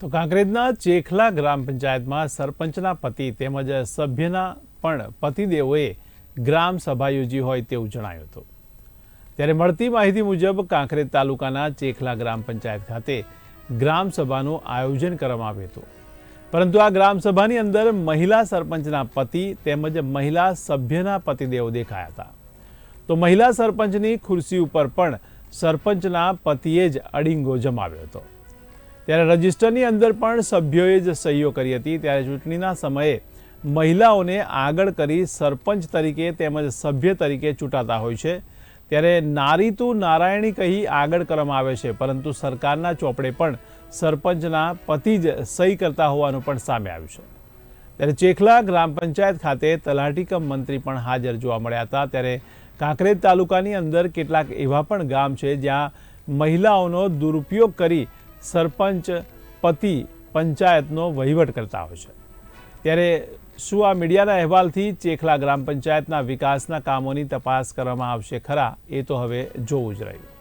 તો કાંકરેજના ચેખલા ગ્રામ પંચાયતમાં સરપંચના પતિ તેમજ સભ્યના પણ પતિદેવોએ ગ્રામ સભા યોજી હોય તેવું જણાયું હતું. ત્યારે મળતી માહિતી મુજબ કાંકરેજ તાલુકાના ચેખલા ગ્રામ પંચાયત ખાતે ગ્રામ સભાનું આયોજન કરવામાં આવ્યું હતું. પરંતુ આ ગ્રામ સભાની અંદર મહિલા સરપંચના પતિ તેમજ મહિલા સભ્યના પતિદેવો દેખાયા હતા. તો મહિલા સરપંચની ખુરશી ઉપર પણ સરપંચના પતિએ જ અડિંગો જમાવ્યો હતો. ત્યારે રજિસ્ટરની અંદર પણ સભ્યોએ જ સહીઓ કરી હતી. ત્યારે ચૂંટણીના સમયે મહિલાઓને આગળ કરી સરપંચ તરીકે તેમજ સભ્ય તરીકે ચૂંટાતા હોય છે. ત્યારે નારી તું નારાયણી કહી આગળ કરવામાં આવે છે, પરંતુ સરકારના ચોપડે પણ સરપંચના પતિ જ સહી કરતા હોવાનું પણ સામે આવ્યું છે. ત્યારે ચેખલા ગ્રામ પંચાયત ખાતે તલાટીકમ મંત્રી પણ હાજર જોવા મળ્યા હતા. ત્યારે કાંકરેજ તાલુકાની અંદર કેટલાક એવા પણ ગામ છે જ્યાં મહિલાઓનો દુરુપયોગ કરી સરપંચ, પતિ, પંચાયતનો વહીવટ કરતા હોય છે. ત્યારે શું આ મીડિયાના અહેવાલથી ચેખલા ગ્રામ પંચાયતના વિકાસના કામોની તપાસ કરવામાં આવશે ખરા એ તો હવે જોવું જ રહ્યું.